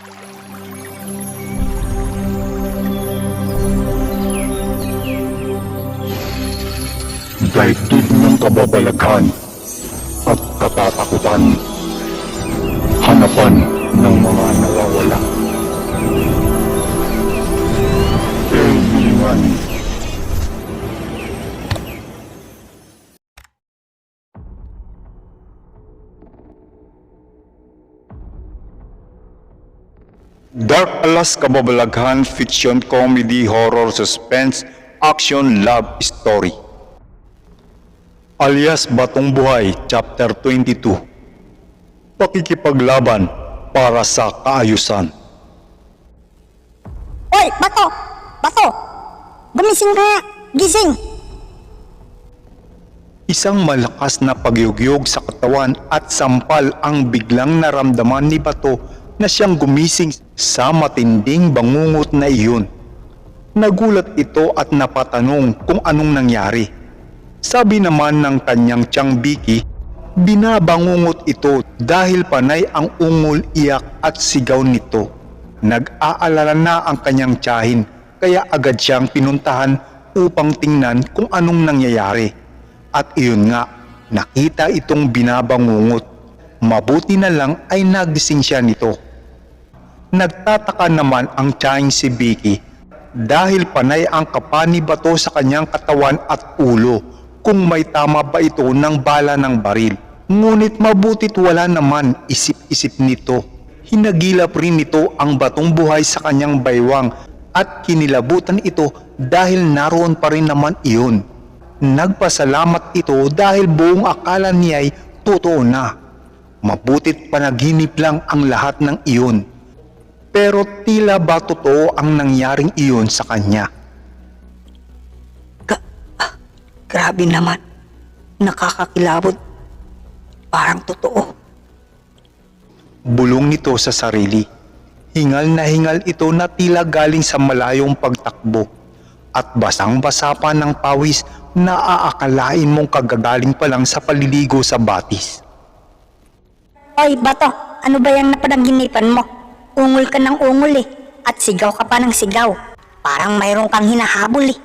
Daigdig ng kababalaghan at katatakutan. Hanapan ng mga nawawala. Dark Alas Kababalaghan Fiction Comedy Horror Suspense Action Love Story alias Batong Buhay Chapter 22 Pakikipaglaban para sa kaayusan Hoy, Bato! Bato! Gumising ka! Gising! Isang malakas na pagyugyog sa katawan at sampal ang biglang naramdaman ni Bato na siyang gumising sa matinding bangungot na iyon. Nagulat ito at napatanong kung anong nangyari. Sabi naman ng kanyang tiyang Vicky, binabangungot ito dahil panay ang ungol, iyak at sigaw nito. Nag-aalala na ang kanyang tiyahin kaya agad siyang pinuntahan upang tingnan kung anong nangyayari. At iyon nga, nakita itong binabangungot. Mabuti na lang ay nagising siya nito. Nagtataka naman ang tiyahing si Vicky dahil panay ang kapani bato sa kanyang katawan at ulo kung may tama ba ito ng bala ng baril. Ngunit mabutit wala naman isip-isip nito. Hinagilap rin nito ang batong buhay sa kanyang baywang at kinilabutan ito dahil naroon pa rin naman iyon. Nagpasalamat ito dahil buong akala niya ay totoo na. Mabutit panaginip lang ang lahat ng iyon. Pero tila ba totoo ang nangyaring iyon sa kanya? Ga- ah, grabe naman. Nakakakilabot. Parang totoo. Bulong nito sa sarili. Hingal na hingal ito na tila galing sa malayong pagtakbo. At basang-basa pa ng pawis na aakalain mong kagagaling pa lang sa paliligo sa batis. Hoy, Bato! Ano ba yung napanaginipan mo? Ungol ka ng ungol eh. At sigaw ka pa ng sigaw. Parang mayroon kang hinahabol eh.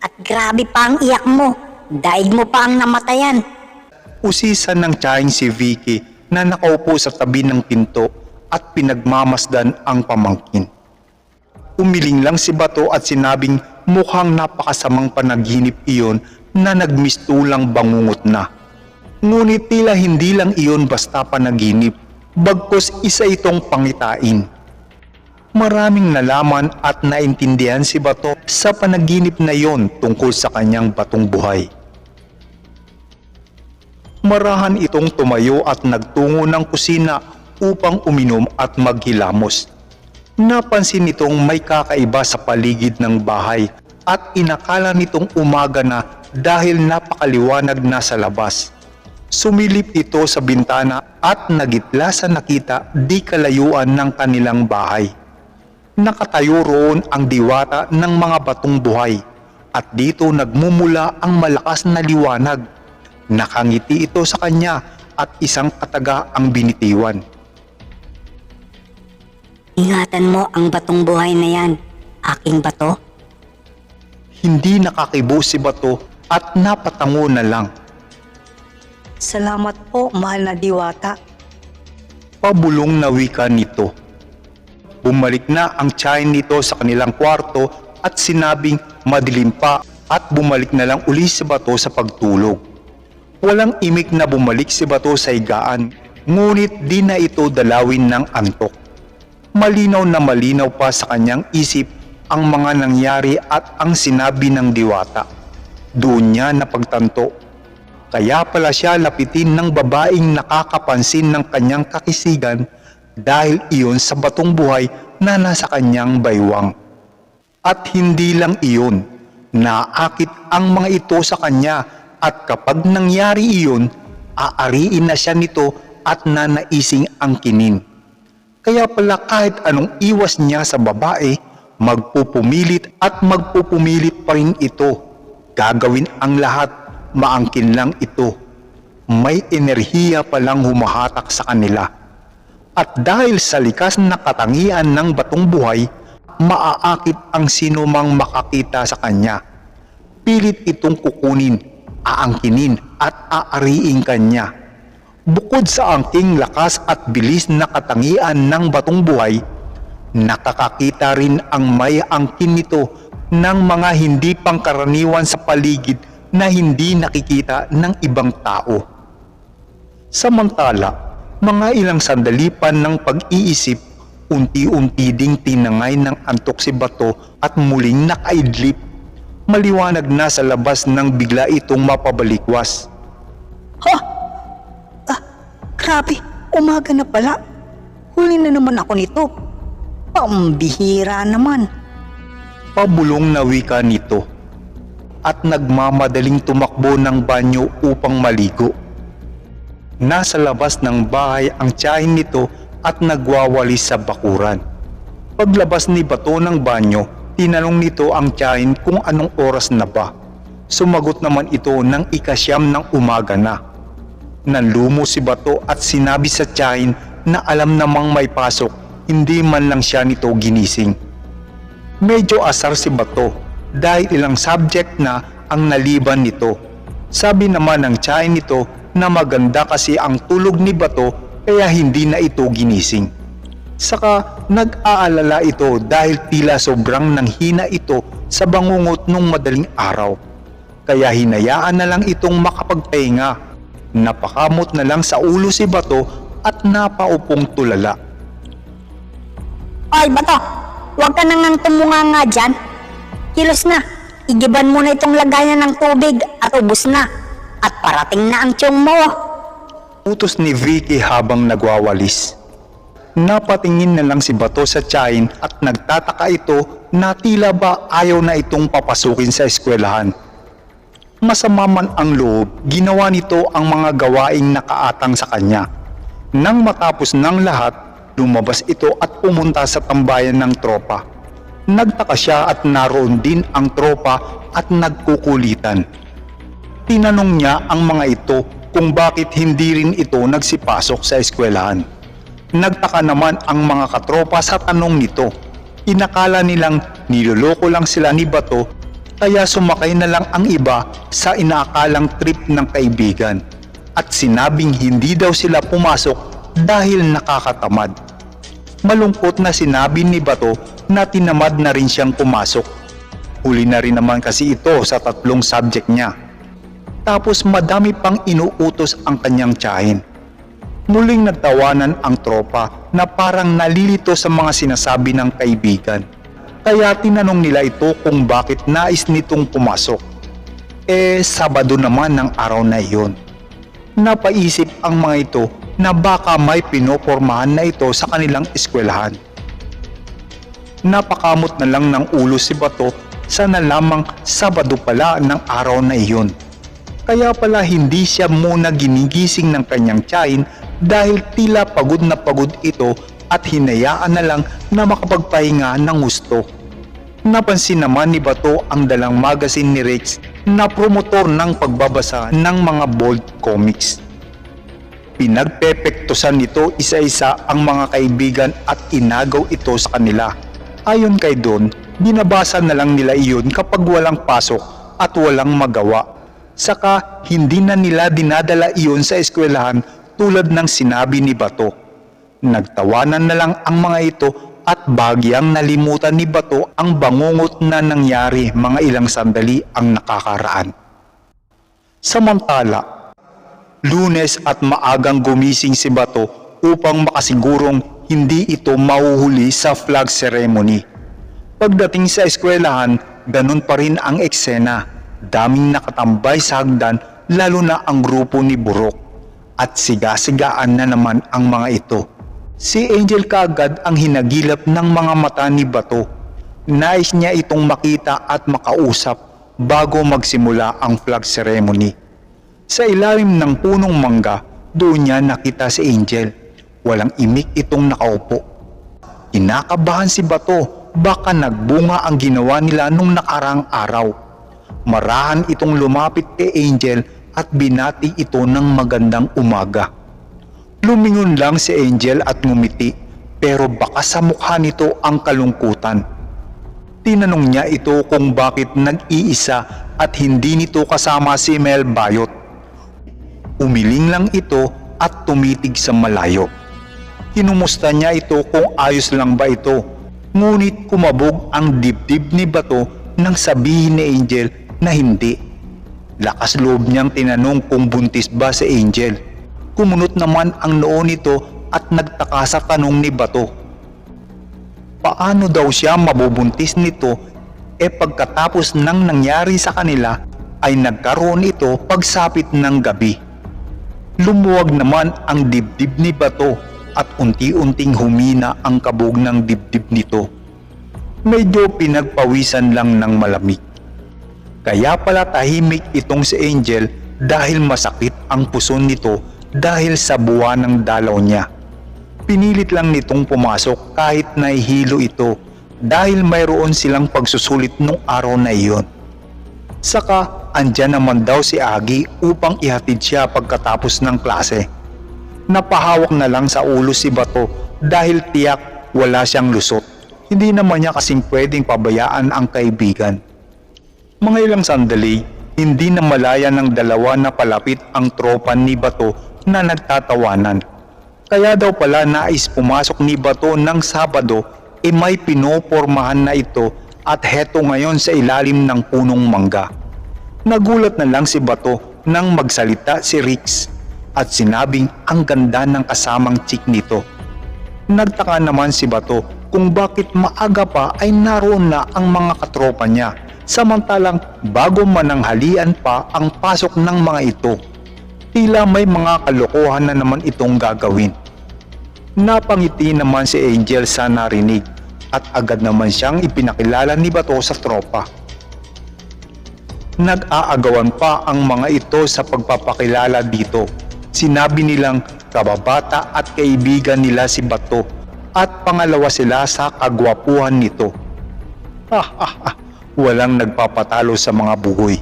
At grabe pa ang iyak mo. Daig mo pa ang namatayan. Usisan ng tiyahing si Vicky na nakaupo sa tabi ng pinto at pinagmamasdan ang pamangkin. Umiling lang si Bato at sinabing mukhang napakasamang panaginip iyon na nagmistulang bangungot na. Ngunit tila hindi lang iyon basta panaginip, bagkus isa itong pangitain. Maraming nalaman at naintindihan si Bato sa panaginip na iyon tungkol sa kanyang batong buhay. Marahan itong tumayo at nagtungo ng kusina upang uminom at maghilamos. Napansin nitong may kakaiba sa paligid ng bahay at inakala nitong umaga na dahil napakaliwanag na sa labas. Sumilip ito sa bintana at nagitla sa nakita di kalayuan ng kanilang bahay. Nakatayo roon ang diwata ng mga batong buhay at dito nagmumula ang malakas na liwanag. Nakangiti ito sa kanya at isang kataga ang binitiwan. Ingatan mo ang batong buhay na yan. Aking bato? Hindi nakakibo si Bato at napatango na lang. Salamat po, mahal na diwata. Pabulong na wika nito. Bumalik na ang tiyahin nito sa kanilang kwarto at sinabing madilim pa at bumalik na lang uli si Bato sa pagtulog. Walang imik na bumalik si Bato sa higaan, ngunit di na ito dalawin ng antok. Malinaw na malinaw pa sa kanyang isip ang mga nangyari at ang sinabi ng diwata. Doon niya napagtanto. Kaya pala siya lapitin ng babaeng nakakapansin ng kanyang kakisigan dahil iyon sa batong buhay na nasa kanyang baywang. At hindi lang iyon, naakit ang mga ito sa kanya at kapag nangyari iyon, aariin na siya nito at nanaising angkinin. Kaya pala kahit anong iwas niya sa babae, magpupumilit at magpupumilit pa rin ito. Gagawin ang lahat, maangkin lang ito. May enerhiya palang humahatak sa kanila. At dahil sa likas na katangian ng batong buhay, maaakit ang sinumang makakita sa kanya. Pilit itong kukunin, aangkinin at aariing kanya. Bukod sa angking lakas at bilis na katangian ng batong buhay, nakakakita rin ang may angkin nito ng mga hindi pangkaraniwan sa paligid na hindi nakikita ng ibang tao. Samantala, mga ilang sandali pa ng pag-iisip, unti-unti ding tinangay ng antok si Bato at muling nakaidlip. Maliwanag na sa labas nang bigla itong mapabalikwas. Ha? Ah, grabe. Umaga na pala. Huli na naman ako nito. Pambihira naman. Pabulong na wika nito at nagmamadaling tumakbo ng banyo upang maligo. Nasa labas ng bahay ang tiyahin nito at nagwawalis sa bakuran. Paglabas ni Bato ng banyo, tinanong nito ang tiyahin kung anong oras na ba. Sumagot naman ito ng ikasyam ng umaga na. Nanlumo si Bato at sinabi sa tiyahin na alam namang may pasok, hindi man lang siya nito ginising. Medyo asar si Bato dahil ilang subject na ang naliban nito. Sabi naman ng tiyahin nito na maganda kasi ang tulog ni Bato kaya hindi na ito ginising. Saka nag-aalala ito dahil tila sobrang nanghina ito sa bangungot nung madaling araw. Kaya hinayaan na lang itong makapagpahinga. Napakamot na lang sa ulo si Bato at napaupong tulala. Ay, bato! Huwag ka nang tumunga nga dyan. Kilos na. Igiban mo na itong lagayan ng tubig at ubos na. At parating na ang tiyong mo. Utos ni Vicky habang nagwawalis. Napatingin na lang si Bato sa tiyahin at nagtataka ito na tila ba ayaw na itong papasukin sa eskwelahan. Masama man ang loob, ginawa nito ang mga gawaing nakaatang sa kanya. Nang matapos ng lahat, lumabas ito at pumunta sa tambayan ng tropa. Nagtaka siya at naroon din ang tropa at nagkukulitan. Tinanong niya ang mga ito kung bakit hindi rin ito nagsipasok sa eskwelahan. Nagtaka naman ang mga katropa sa tanong nito. Inakala nilang niloloko lang sila ni Bato kaya sumakay na lang ang iba sa inaakalang trip ng kaibigan at sinabing hindi daw sila pumasok dahil nakakatamad. Malungkot na sinabi ni Bato na tinamad na rin siyang pumasok. Huli na rin naman kasi ito sa tatlong subject niya. Tapos madami pang inuutos ang kanyang tiyahin. Muling nagtawanan ang tropa na parang nalilito sa mga sinasabi ng kaibigan. Kaya tinanong nila ito kung bakit nais nitong pumasok. Eh, Sabado naman ng araw na iyon. Napaisip ang mga ito na baka may pinopormahan na ito sa kanilang eskwelahan. Napakamot na lang ng ulo si Bato sa nalamang Sabado pala ng araw na iyon. Kaya pala hindi siya muna ginigising ng kanyang tiyahin dahil tila pagod na pagod ito at hinayaan na lang na makapagpahinga ng gusto. Napansin naman ni Bato ang dalang magazine ni Rex na promotor ng pagbabasa ng mga bold comics. Pinagpepektusan nito isa-isa ang mga kaibigan at inagaw ito sa kanila. Ayon kay Don, binabasa na lang nila iyon kapag walang pasok at walang magawa. Saka hindi na nila dinadala iyon sa eskwelahan tulad ng sinabi ni Bato. Nagtawanan na lang ang mga ito at bagyang nalimutan ni Bato ang bangungot na nangyari mga ilang sandali ang nakakaraan. Samantala, lunes at maagang gumising si Bato upang makasigurong hindi ito mahuhuli sa flag ceremony. Pagdating sa eskwelahan, ganun pa rin ang eksena. Daming nakatambay sa hagdan lalo na ang grupo ni Burok. At siga-sigaan na naman ang mga ito. Si Angel kaagad ang hinagilap ng mga mata ni Bato. Nais niya itong makita at makausap bago magsimula ang flag ceremony. Sa ilalim ng punong mangga, doon niya nakita si Angel. Walang imik itong nakaupo. Kinakabahan si Bato, baka nagbunga ang ginawa nila nung nakarang araw. Marahan itong lumapit kay Angel at binati ito ng magandang umaga. Lumingon lang si Angel at ngumiti pero baka sa mukha nito ang kalungkutan. Tinanong niya ito kung bakit nag-iisa at hindi nito kasama si Mel Bayot. Umiling lang ito at tumitig sa malayo. Kinumusta niya ito kung ayos lang ba ito. Ngunit kumabog ang dibdib ni Bato nang sabihin ni Angel na hindi. Lakas loob niyang tinanong kung buntis ba si Angel. Kumunot naman ang noo nito at nagtaka sa tanong ni Bato. Paano daw siya mabubuntis nito e pagkatapos ng nangyari sa kanila ay nagkaroon ito pagsapit ng gabi. Lumuwag naman ang dibdib ni Bato at unti-unting humina ang kabog ng dibdib nito. Medyo pinagpawisan lang ng malamig. Kaya pala tahimik itong si Angel dahil masakit ang puso nito dahil sa buwan ng dalaw niya. Pinilit lang nitong pumasok kahit nahihilo ito dahil mayroon silang pagsusulit nung araw na iyon. Saka andyan naman daw si Agi upang ihatid siya pagkatapos ng klase. Napahawak na lang sa ulo si Bato dahil tiyak wala siyang lusot. Hindi naman niya kasing pwedeng pabayaan ang kaibigan. Mga ilang sandali, hindi na malaya ng dalawa na palapit ang tropa ni Bato na nagtatawanan. Kaya daw pala nais pumasok ni Bato ng Sabado e may pinopormahan na ito at heto ngayon sa ilalim ng punong mangga. Nagulat na lang si Bato nang magsalita si Rix at sinabing ang ganda ng kasamang chick nito. Nagtaka naman si Bato kung bakit maaga pa ay naroon na ang mga katropa niya samantalang bago mananghalian pa ang pasok ng mga ito. Tila may mga kalokohan na naman itong gagawin. Napangiti naman si Angel sa narinig at agad naman siyang ipinakilala ni Bato sa tropa. Nag-aagawan pa ang mga ito sa pagpapakilala dito. Sinabi nilang kababata at kaibigan nila si Bato at pangalawa sila sa kagwapuhan nito. Ah, ah, ah, walang nagpapatalo sa mga bugoy.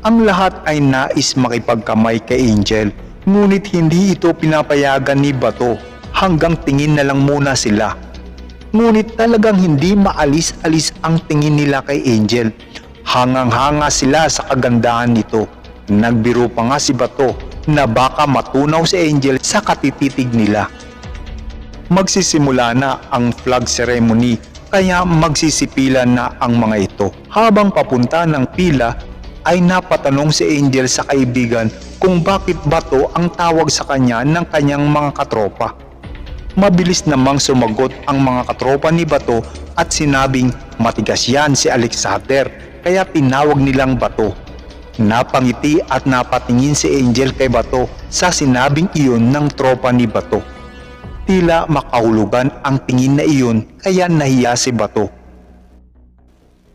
Ang lahat ay nais makipagkamay kay Angel, ngunit hindi ito pinapayagan ni Bato hanggang tingin na lang muna sila. Ngunit talagang hindi maalis-alis ang tingin nila kay Angel. Hangang-hanga sila sa kagandahan nito. Nagbiro pa nga si Bato na baka matunaw si Angel sa katititig nila. Magsisimula na ang flag ceremony kaya magsisipilan na ang mga ito. Habang papunta ng pila ay napatanong si Angel sa kaibigan kung bakit Bato ang tawag sa kanya ng kanyang mga katropa. Mabilis namang sumagot ang mga katropa ni Bato at sinabing matigas yan si Alexander kaya tinawag nilang Bato. Napangiti at napatingin si Angel kay Bato sa sinabing iyon ng tropa ni Bato. Tila makahulugan ang tingin na iyon kaya nahiya si Bato.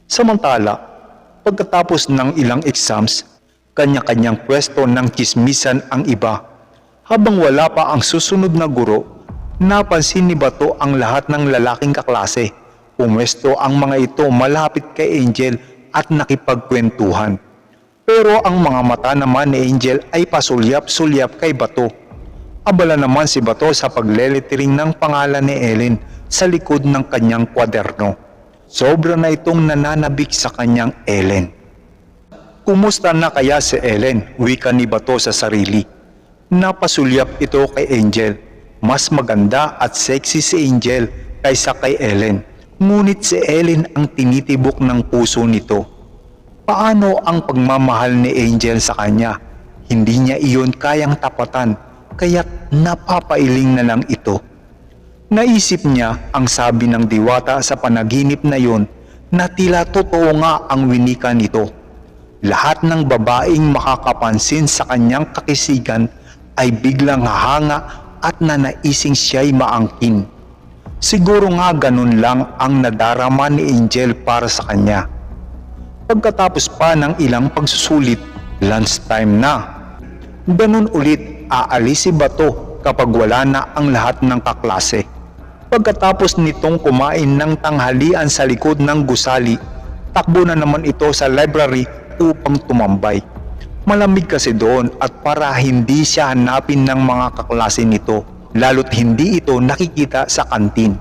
Samantala, pagkatapos ng ilang exams, kanya-kanyang pwesto ng kismisan ang iba. Habang wala pa ang susunod na guro, napansin ni Bato ang lahat ng lalaking kaklase. Pumwesto ang mga ito malapit kay Angel at nakipagkwentuhan. Pero ang mga mata naman ni Angel ay pasulyap-sulyap kay Bato. Abala naman si Bato sa paglelettering ng pangalan ni Ellen sa likod ng kanyang kwaderno. Sobra na itong nananabik sa kanyang Ellen. Kumusta na kaya si Ellen? Wika ni Bato sa sarili. Napasulyap ito kay Angel. Mas maganda at sexy si Angel kaysa kay Ellen. Ngunit si Ellen ang tinitibok ng puso nito. Paano ang pagmamahal ni Angel sa kanya? Hindi niya iyon kayang tapatan, kaya't napapailing na lang ito. Naisip niya ang sabi ng diwata sa panaginip na yon na tila totoo nga ang winika nito. Lahat ng babaeng makakapansin sa kanyang kakisigan ay biglang hahanga at nanaising siya'y maangkin. Siguro nga ganun lang ang nadarama ni Angel para sa kanya. Pagkatapos pa ng ilang pagsusulit, lunchtime na. Ganun ulit aalis si Bato kapag wala na ang lahat ng kaklase. Pagkatapos nitong kumain ng tanghalian sa likod ng gusali, takbo na naman ito sa library upang tumambay. Malamig kasi doon at para hindi siya hanapin ng mga kaklase nito, lalo't hindi ito nakikita sa kantin.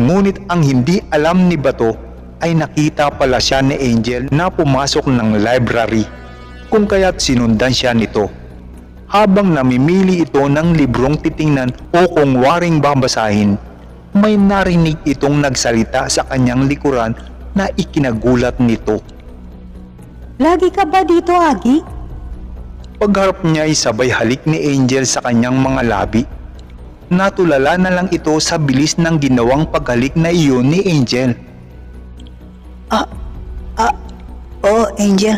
Ngunit ang hindi alam ni Bato ay nakita pala siya ni Angel na pumasok ng library kung kaya't sinundan siya nito. Habang namimili ito ng librong titingnan o kung waring babasahin, may narinig itong nagsalita sa kanyang likuran na ikinagulat nito. Lagi ka ba dito, Agi? Pagharap niya ay sabay halik ni Angel sa kanyang mga labi. Natulala na lang ito sa bilis ng ginawang paghalik na iyon ni Angel. Ah, ah, oh Angel.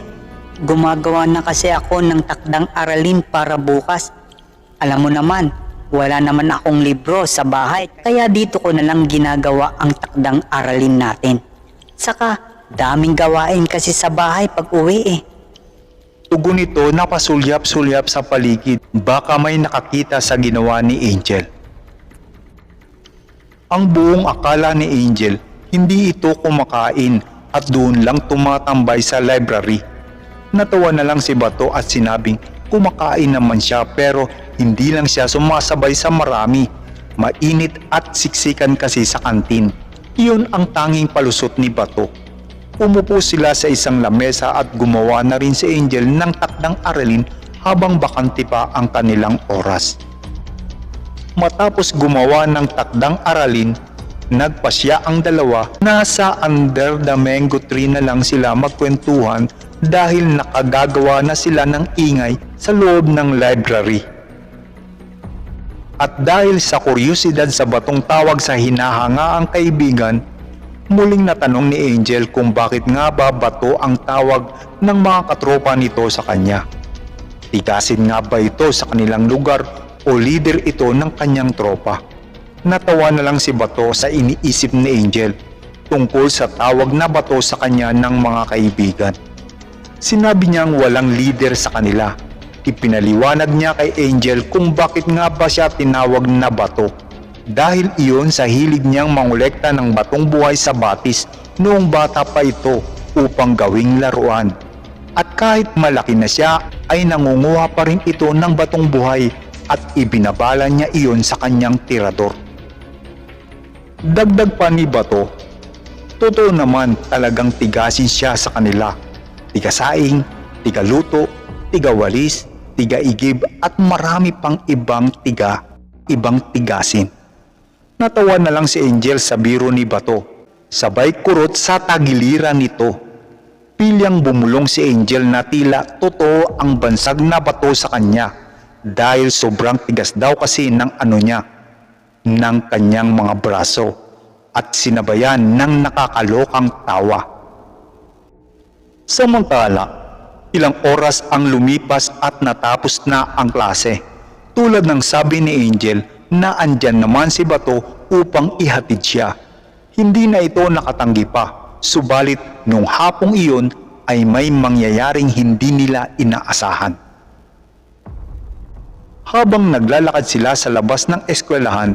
Gumagawa na kasi ako ng takdang aralin para bukas. Alam mo naman, wala naman akong libro sa bahay, kaya dito ko na lang ginagawa ang takdang aralin natin. Saka, daming gawain kasi sa bahay pag uwi eh. Tugon nito napasulyap-sulyap sa paligid baka may nakakita sa ginawa ni Angel. Ang buong akala ni Angel, hindi ito kumakain at doon lang tumatambay sa library. Natawa na lang si Bato at sinabing kumakain naman siya pero hindi lang siya sumasabay sa marami. Mainit at siksikan kasi sa kantin. Iyon ang tanging palusot ni Bato. Umupo sila sa isang lamesa at gumawa na rin si Angel ng takdang aralin habang bakante pa ang kanilang oras. Matapos gumawa ng takdang aralin, nagpasya ang dalawa na sa under the mango tree na lang sila magkwentuhan dahil nakagagawa na sila ng ingay sa loob ng library. At dahil sa kuryosidad sa batong tawag sa hinahangaang kaibigan, muling natanong ni Angel kung bakit nga ba bato ang tawag ng mga katropa nito sa kanya. Tigasin nga ba ito sa kanilang lugar o leader ito ng kanyang tropa? Natawa na lang si Bato sa iniisip ni Angel tungkol sa tawag na bato sa kanya ng mga kaibigan. Sinabi niyang walang leader sa kanila. Ipinaliwanag niya kay Angel kung bakit nga ba siya tinawag na bato. Dahil iyon sa hilig niyang mangolekta ng batong buhay sa batis noong bata pa ito upang gawing laruan. At kahit malaki na siya ay nangunguha pa rin ito ng batong buhay at ibinabala niya iyon sa kanyang tirador. Dagdag pa ni Bato, totoo naman talagang tigasin siya sa kanila. Tigasaing, tigaluto, tigawalis, tigaigib at marami pang ibang tiga, ibang tigasin. Natawa na lang si Angel sa biro ni Bato, sabay kurot sa tagiliran nito. Pilyang bumulong si Angel na tila totoo ang bansag na bato sa kanya dahil sobrang tigas daw kasi ng ano niya, ng kanyang mga braso at sinabayan ng nakakalokang tawa. Samantala, ilang oras ang lumipas at natapos na ang klase. Tulad ng sabi ni Angel na andyan naman si Bato upang ihatid siya. Hindi na ito nakatanggi pa, subalit nung hapong iyon ay may mangyayaring hindi nila inaasahan. Habang naglalakad sila sa labas ng eskwelahan,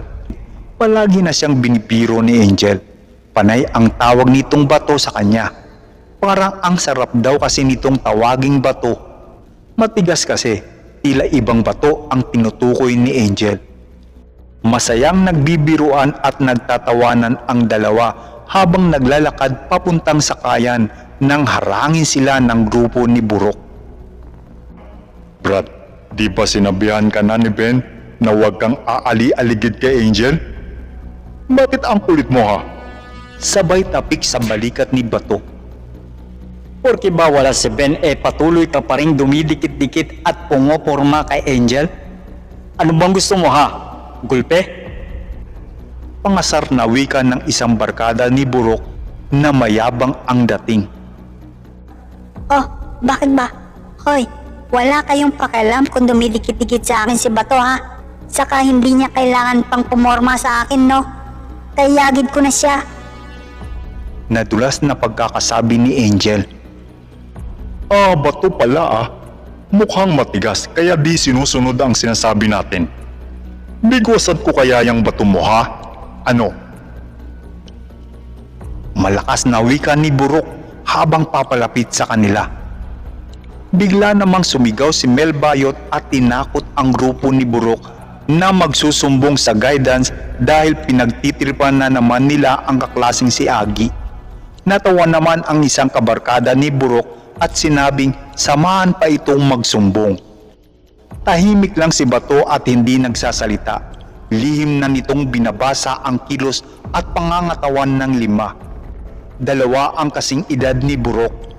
palagi na siyang binibiro ni Angel. Panay ang tawag nitong bato sa kanya. Parang ang sarap daw kasi nitong tawaging bato. Matigas kasi, tila ibang bato ang tinutukoy ni Angel. Masayang nagbibiruan at nagtatawanan ang dalawa habang naglalakad papuntang sakayan nang harangin sila ng grupo ni Burok. Brad, di ba sinabihan ka na ni Ben na huwag kang aali-aligid kay Angel? Bakit ang kulit mo ha? Sabay tapik sa balikat ni Bato. Porke ba wala si Ben eh patuloy ka pa rin dumidikit-dikit at pumoporma kay Angel? Ano bang gusto mo ha? Gulpe? Pangasar na wika ng isang barkada ni Burok na mayabang ang dating. Oh, bakit ba? Hoy, wala kayong pakialam kung dumidikit-dikit sa akin si Bato ha? Saka hindi niya kailangan pang pumorma sa akin no? Kayagid ko na siya. Nadulas na pagkakasabi ni Angel. Ah, bato pala ah. Mukhang matigas kaya di sinusunod ang sinasabi natin. Bigwasan ko kaya yung bato mo ha? Ano? Malakas na wika ni Burok habang papalapit sa kanila. Bigla namang sumigaw si Mel Bayot at tinakot ang grupo ni Burok na magsusumbong sa guidance dahil pinagtitripan na naman nila ang kaklasing si Agi. Natawa naman ang isang kabarkada ni Burok at sinabing samahan pa itong magsumbong. Tahimik lang si Bato at hindi nagsasalita. Lihim na nitong binabasa ang kilos at pangangatawan ng lima. Dalawa ang kasing edad ni Burok.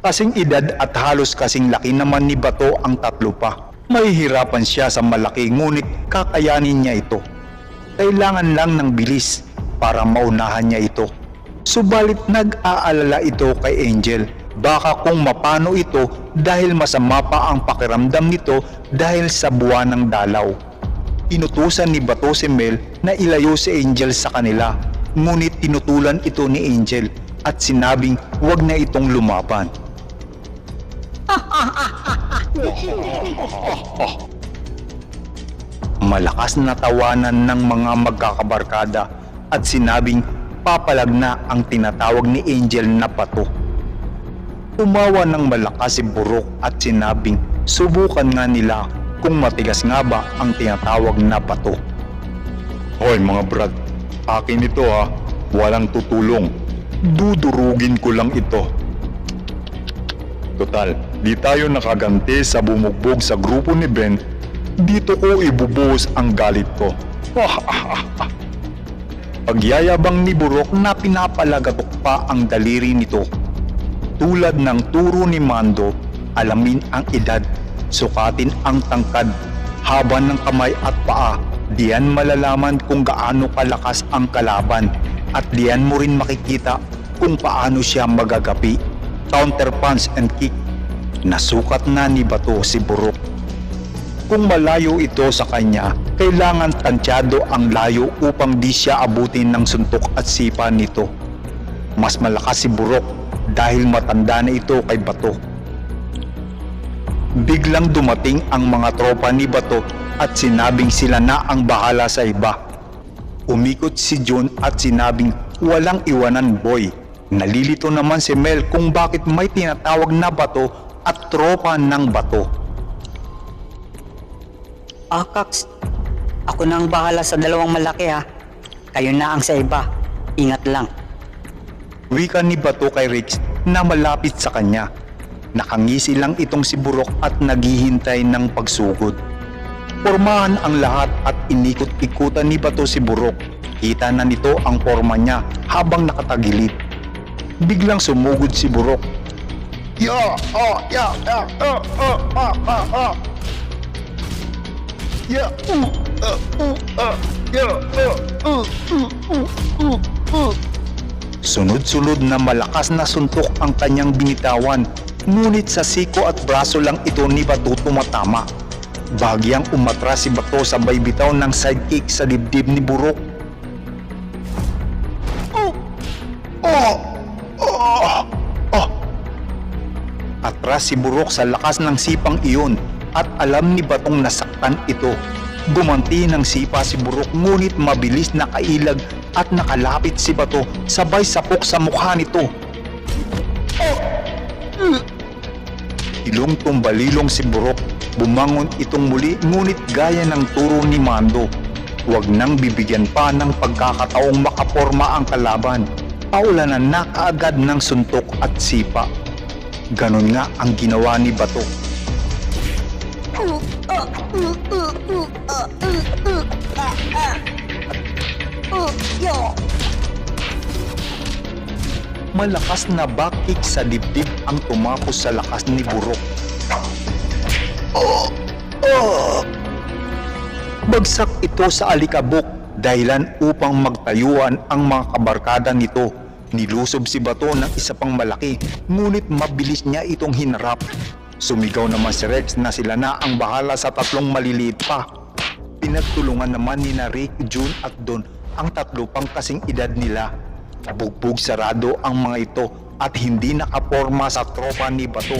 Kasing edad at halos kasing laki naman ni Bato ang tatlo pa. Mahihirapan siya sa malaki ngunit kakayanin niya ito. Kailangan lang ng bilis para maunahan niya ito. Subalit nag-aalala ito kay Angel. Baka kung mapano ito dahil masama pa ang pakiramdam nito dahil sa buwan ng dalaw. Inutusan ni Bato si Mel na ilayo si Angel sa kanila. Ngunit tinutulan ito ni Angel at sinabing huwag na itong lumaban. Malakas na tawanan ng mga magkakabarkada at sinabing papalag na ang tinatawag ni Angel na pato. Umawa ng malakas si Burok at sinabing subukan nga nila kung matigas nga ba ang tinatawag na pato. Hoy mga brad, akin ito ha, walang tutulong. Dudurugin ko lang ito. Total, di tayo nakaganti sa bumugbog sa grupo ni Ben, dito ko ibubuhos ang galit ko. Pagyayabang ni Burok na pinapalagatok pa ang daliri nito. Tulad ng turo ni Mando, alamin ang edad, sukatin ang tangkad, haba ng kamay at paa. Diyan malalaman kung gaano kalakas ang kalaban at diyan mo rin makikita kung paano siya magagapi. Counter punch and kick. Nasukat na ni Bato si Burok. Kung malayo ito sa kanya, kailangan tansyado ang layo upang di siya abutin ng suntok at sipa nito. Mas malakas si Burok dahil matanda na ito kay Bato. Biglang dumating ang mga tropa ni Bato at sinabing sila na ang bahala sa iba. Umikot si John at sinabing walang iwanan boy. Nalilito naman si Mel kung bakit may tinatawag na bato at tropa ng bato. Ah, Kax. Ako na ang bahala sa dalawang malaki ha. Kayo na ang sa iba. Ingat lang. Wika ni Bato kay Rix na malapit sa kanya. Nakangisi lang itong si Burok at naghihintay ng pagsugod. Pormahan ang lahat at inikot-ikutan ni Bato si Burok. Kita na nito ang forma niya habang nakatagilid. Biglang sumugod si Burok. Ya, ah, ya, ya, ah, ah, ah, ah, ah. Ya, uh, uh, uh, ah, ya, uh, uh, uh, uh, uh, uh. Sunod-sunod na malakas na suntok ang kanyang binitawan, ngunit sa siko at braso lang ito ni Bato tumatama. Bagyang umatras si Bato sabay bitaw ng sidekick sa dibdib ni Burok. Si Burok sa lakas ng sipang iyon at alam ni Batong nasaktan ito. Gumanti ng sipa si Burok ngunit mabilis na kailag at nakalapit si Bato sabay sapok sa mukha nito. Ilong tumbalilong si Burok, bumangon itong muli ngunit gaya ng turo ni Mando. Huwag nang bibigyan pa ng pagkakataong makaporma ang kalaban. Paulanan na kaagad ng suntok at sipa. Ganon nga ang ginawa ni Bato. Malakas na backkick sa dibdib ang tumapos sa lakas ni Burok. Bagsak ito sa alikabok dahilan upang magtayuan ang mga kabarkada nito. Nilusob si Bato ng isa pang malaki ngunit mabilis niya itong hinarap. Sumigaw naman si Rex na sila na ang bahala sa tatlong maliliit pa. Pinagtulungan naman ni na Rick, June at Don ang tatlo pang kasing edad nila. Bugbog sarado ang mga ito at hindi nakaporma sa tropa ni Bato.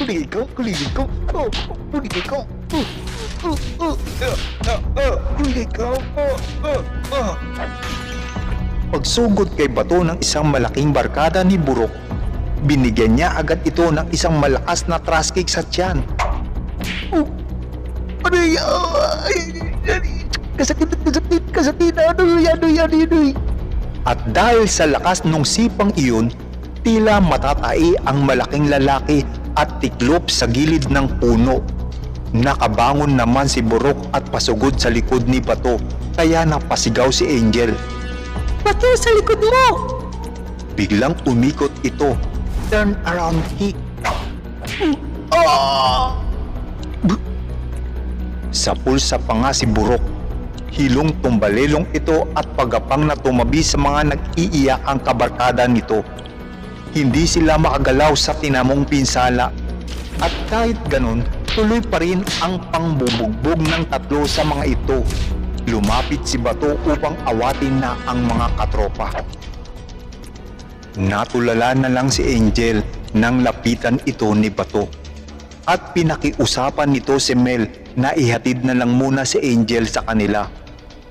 Kuligo, kuligo, kuligo, Pagsugod kay Bato ng isang malaking barkada ni Burok, binigyan niya agad ito ng isang malakas na trash kick sa tiyan. Aray! Ay! Kasakit, kasakit, kasakit! Aray! Aray! Aray! Aray! At dahil sa lakas nung sipang iyon, tila matatai ang malaking lalaki at tiklop sa gilid ng puno. Nakabangon naman si Burok at pasugod sa likod ni Bato kaya napasigaw si Angel. Bato sa likod mo! Biglang umikot ito. Turn around. Ah! B- Sa pulsa pa nga si Burok. Hilong tumbalelong ito at pagapang na tumabi sa mga nag-iiyak ang kabarkada nito. Hindi sila makagalaw sa tinamong pinsala. At kahit ganun, tuloy pa rin ang pangbubugbog ng tatlo sa mga ito. Lumapit si Bato upang awatin na ang mga katropa. Natulala na lang si Angel nang lapitan ito ni Bato. At pinakiusapan nito si Mel na ihatid na lang muna si Angel sa kanila.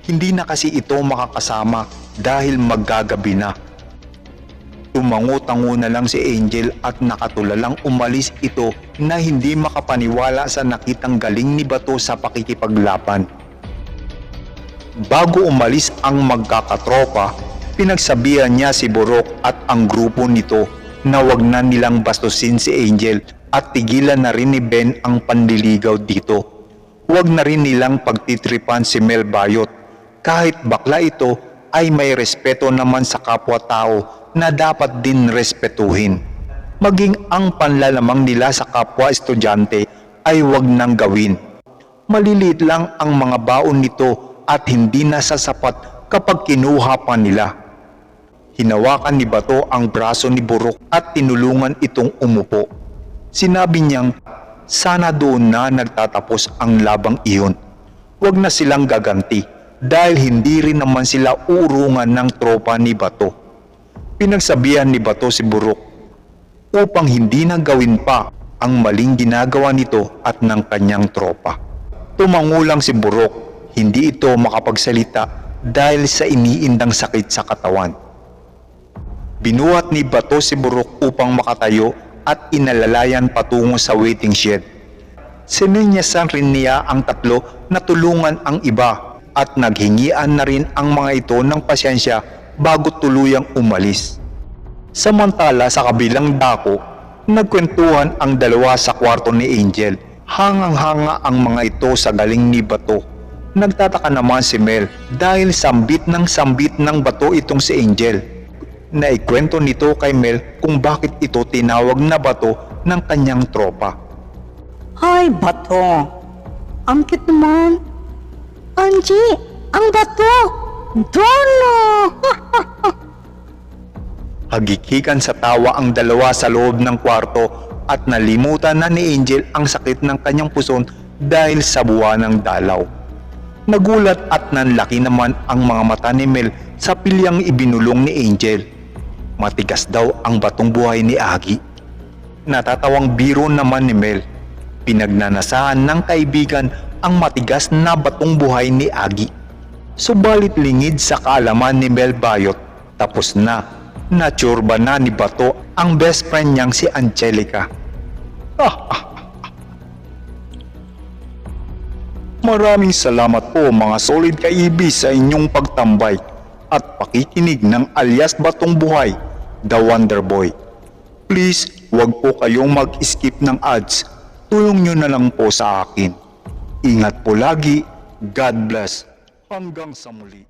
Hindi na kasi ito makakasama dahil maggagabi na. Tumango-tango na lang si Angel at nakatulalang umalis ito na hindi makapaniwala sa nakitang galing ni Bato sa pakikipaglaban. Bago umalis ang magkakatropa, pinagsabihan niya si Borok at ang grupo nito na wag na nilang bastusin si Angel at tigilan na rin ni Ben ang panliligaw dito. Huwag na rin nilang pagtitripan si Mel Bayot. Kahit bakla ito ay may respeto naman sa kapwa-tao na dapat din respetuhin. Maging ang panlalamang nila sa kapwa estudyante ay wag nang gawin. Maliliit lang ang mga baon nito at hindi na sasapat kapag kinuha pa nila. Hinawakan ni Bato ang braso ni Burok at tinulungan itong umupo. Sinabi niyang sana doon na nagtatapos ang labang iyon. Huwag na silang gaganti dahil hindi rin naman sila urungan ng tropa ni Bato. Pinagsabihan ni Bato si Burok upang hindi na gawin pa ang maling ginagawa nito at ng kanyang tropa. Tumangulang si Burok, hindi ito makapagsalita dahil sa iniindang sakit sa katawan. Binuhat ni Bato si Burok upang makatayo at inalalayan patungo sa waiting shed. Sininyasan rin niya ang tatlo na tulungan ang iba at naghingian na rin ang mga ito ng pasyensya bago tuluyang umalis. Samantala sa kabilang dako, nagkwentuhan ang dalawa sa kwarto ni Angel. Hangang-hanga ang mga ito sa galing ni Bato. Nagtataka naman si Mel dahil sambit ng sambit ng bato itong si Angel. Naikwento nito kay Mel kung bakit ito tinawag na bato ng kanyang tropa. Ay, bato. Ang cute naman. Angie, ang bato. Dono! Hagikikan sa tawa ang dalawa sa loob ng kwarto at nalimutan na ni Angel ang sakit ng kanyang puson dahil sa buwan ng dalaw. Nagulat at nanlaki naman ang mga mata ni Mel sa pilyang ibinulong ni Angel. Matigas daw ang batong buhay ni Agi. Natatawang biro naman ni Mel. Pinagnanasahan ng kaibigan ang matigas na batong buhay ni Agi. Subalit lingid sa kaalaman ni Mel Bayot, tapos na, natsurba na ni Bato ang best friend niyang si Angelica. Ah, ah, ah. Maraming salamat po mga solid kaibi sa inyong pagtambay at pakikinig ng alias Batong Buhay, The Wonder Boy. Please, wag po kayong mag-skip ng ads. Tulong nyo na lang po sa akin. Ingat po lagi. God bless. Hanggang sa muli.